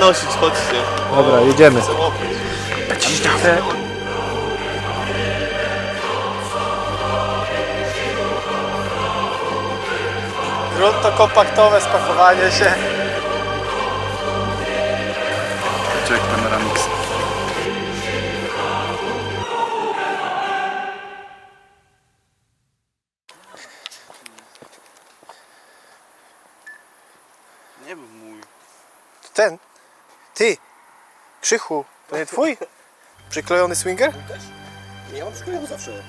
nosić, chodźcie. Dobra, jedziemy. Chcę łokieć. Grunt to kompaktowe spakowanie się. Czek Panoramix. Nie był mój. Ten. Ty. Krzychu. To nie twój? Przyklejony swinger? Ja mam przyklejony zawsze.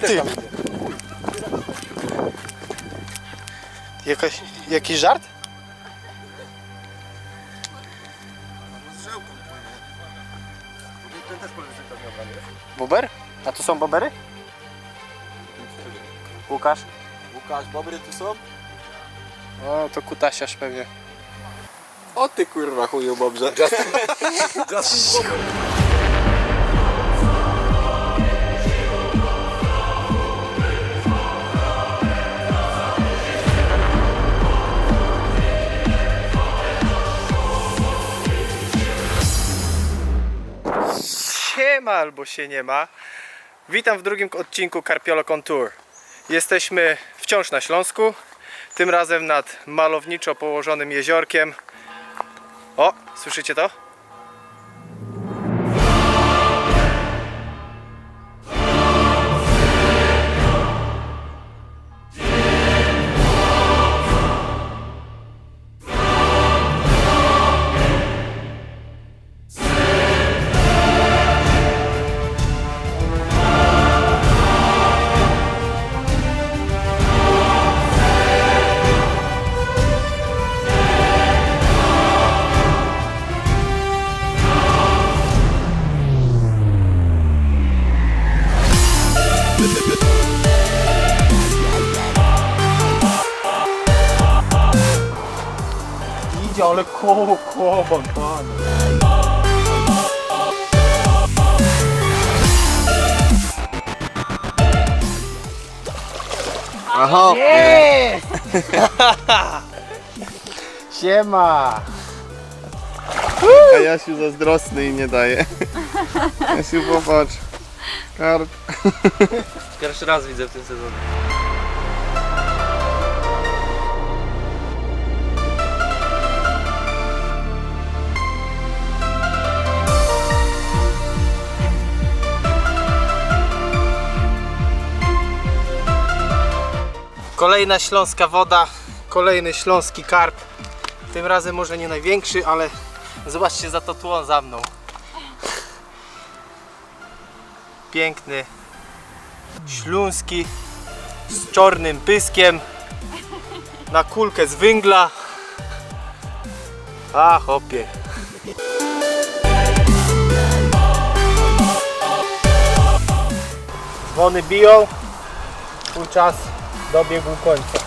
Ty. Jakaś, jakiś żart? Ten też polecę tak naprawdę? Bober? A to są bobery? Łukasz? Łukasz, Bobry tu są? O, to kutasiarz pewnie. O ty kurwa chuju Bobrze. Siema albo się nie ma. Witam w drugim odcinku Carpiolo Contour. Jesteśmy wciąż na Śląsku, tym razem nad malowniczo położonym jeziorkiem. O, słyszycie to? Idzie, ale koło, koło, pan. Aha! Siema! A Jasiu zazdrosny i nie daje. Jasiu popatrz. Karp. Pierwszy raz widzę w tym sezonie. Kolejna śląska woda, kolejny śląski karp. Tym razem może nie największy, ale zobaczcie za to tło za mną. Piękny, śląski, z czarnym pyskiem, na kulkę z węgla. A hopie. Dzwony biją, twój czas dobiegł końca.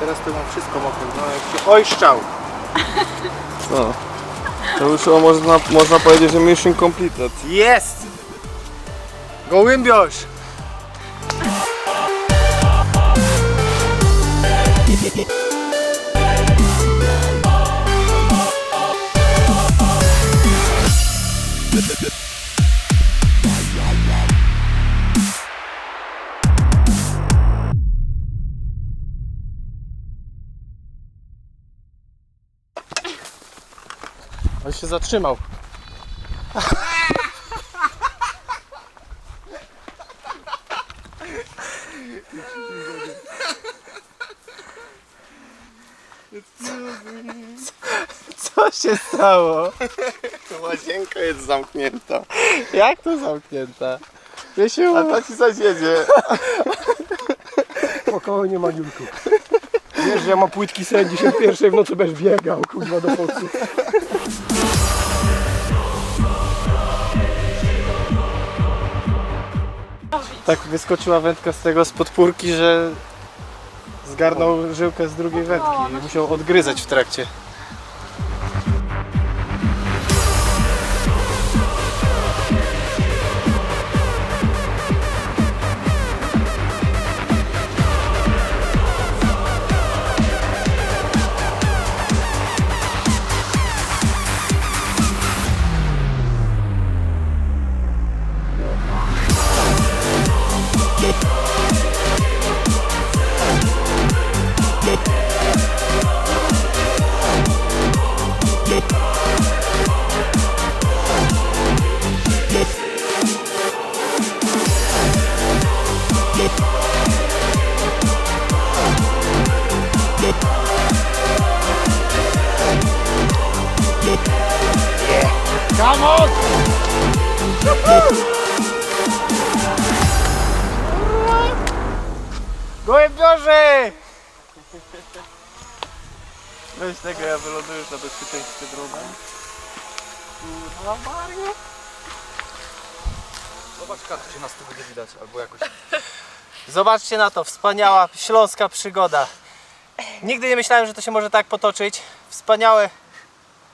Teraz to mam wszystko mokre, no jak się ojszczał. To już o, można, można powiedzieć, że mission completed. Jest! Gołębiosz! On się zatrzymał. Co się stało? Łazienka jest zamknięta. Jak to zamknięta? Wiesiu, A ta ci zaś jedzie. Spokojnie Maniulku. Wiesz, że ja mam płytki sen, dzisiaj pierwszej w nocy będziesz biegał, kurwa, do Polski. Tak wyskoczyła wędka z tego z podpórki, że zgarnął żyłkę z drugiej wędki i musiał odgryzać w trakcie. Moc! Gołębiorze! Weź tego, ja wyląduję już na bezpieczeństwie drogą. Kurwa Mario. Zobacz kartę, czy nas tu będzie widać, albo jakoś. Zobaczcie na to, wspaniała śląska przygoda. Nigdy nie myślałem, że to się może tak potoczyć. Wspaniałe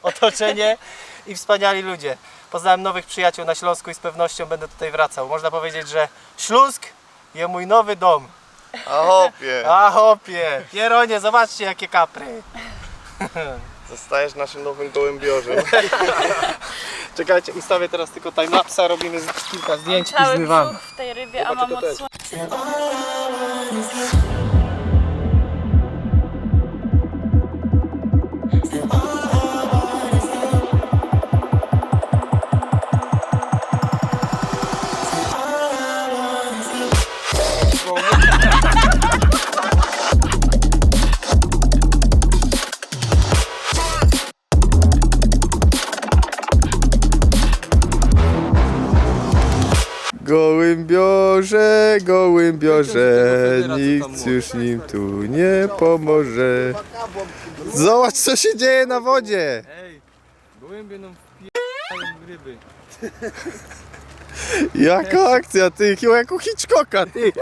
otoczenie i wspaniali ludzie. Poznałem nowych przyjaciół na Śląsku i z pewnością będę tutaj wracał. Można powiedzieć, że Śląsk jest mój nowy dom. A hopie! A hopie, Pieronie, zobaczcie jakie kapry. Zostajesz naszym nowym gołębiorzem. Czekajcie, ustawię teraz tylko timelapsa, robimy z- kilka zdjęć i Cały zmywamy. brzuch w tej rybie, a mam odsłonić. Gołębiorze, Federacja tam nikt już nim tu nie pomoże. Zobacz co się dzieje na wodzie! Ej, gołębie nam wpijają ryby. Jaka akcja, ty, chyba jak u Hitchcocka, ty!